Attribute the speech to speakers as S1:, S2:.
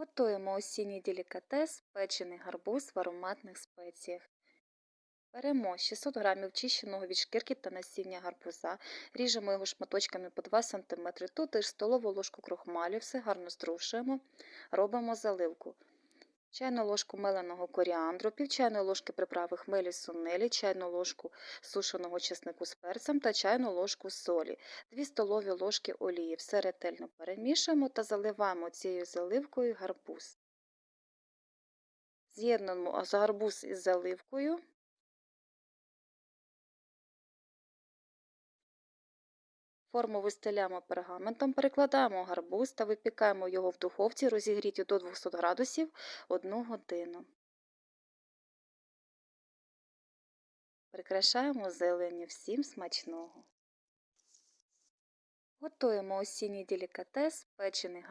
S1: Готуємо осінній делікатес печений гарбуз в ароматних спеціях. Беремо 600 г чищеного від шкірки та насіння гарбуза, ріжемо його шматочками по 2 см, тут ж столову ложку крохмалю, все гарно струшуємо, робимо заливку. Чайну ложку меленого коріандру, пів чайної ложки приправи хмелі сунелі, чайну ложку сушеного чеснику з перцем та чайну ложку солі, 2 столові ложки олії. Все ретельно перемішуємо та заливаємо цією заливкою гарбуз. З'єднуємо гарбуз із заливкою. Форму вистеляємо пергаментом, перекладаємо гарбуз та випікаємо його в духовці, розігріті до 200 градусів 1 годину. Прикрашаємо зелені Всім смачного! Готуємо осінній делікатес печений гарбуз.